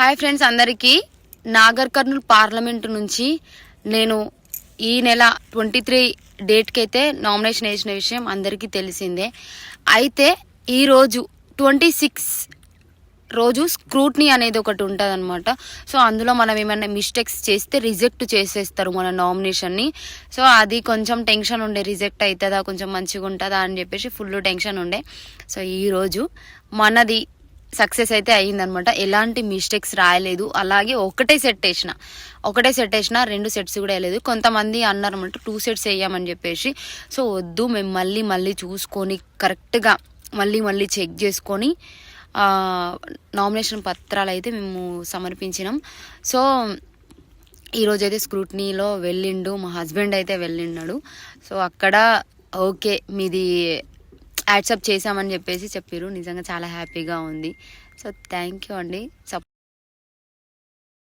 Hi friends అందరికీ. Nagar Kurnool parliament నుంచి నేను ఈ నెల ట్వంటీ త్రీ డేట్కి అయితే నామినేషన్ వేసిన విషయం అందరికీ తెలిసిందే. అయితే ఈరోజు ట్వంటీ సిక్స్ రోజు స్క్రూట్నీ అనేది ఒకటి ఉంటుంది అనమాట సో అందులో మనం ఏమైనా మిస్టేక్స్ చేస్తే రిజెక్ట్ చేసేస్తారు మన నామినేషన్ని. సో అది కొంచెం టెన్షన్ ఉండే రిజెక్ట్ అవుతుందా కొంచెం మంచిగా ఉంటుందా అని చెప్పేసి ఫుల్ టెన్షన్ ఉండే. సో ఈరోజు మనది సక్సెస్ అయితే అయ్యిందనమాట. ఎలాంటి మిస్టేక్స్ రాయలేదు. అలాగే ఒకటే సెట్ వేసిన. ఒకటే సెట్ వేసిన రెండు సెట్స్ కూడా వేయలేదు. కొంతమంది అన్నారన్నమాట టూ సెట్స్ వేయమని చెప్పేసి. సో వద్దు మేము మళ్ళీ మళ్ళీ చూసుకొని కరెక్ట్గా మళ్ళీ మళ్ళీ చెక్ చేసుకొని నామినేషన్ పత్రాలు అయితే మేము సమర్పించినాం. సో ఈరోజు అయితే స్క్రూట్నీలో వెళ్ళిండు. మా హస్బెండ్ అయితే వెళ్ళిన్నాడు సో అక్కడ ఓకే మీది యాడ్సప్ చేసామని చెప్పేసి చెప్పారు నిజంగా చాలా హ్యాపీగా ఉంది. సో థ్యాంక్ యూ అండి. సప్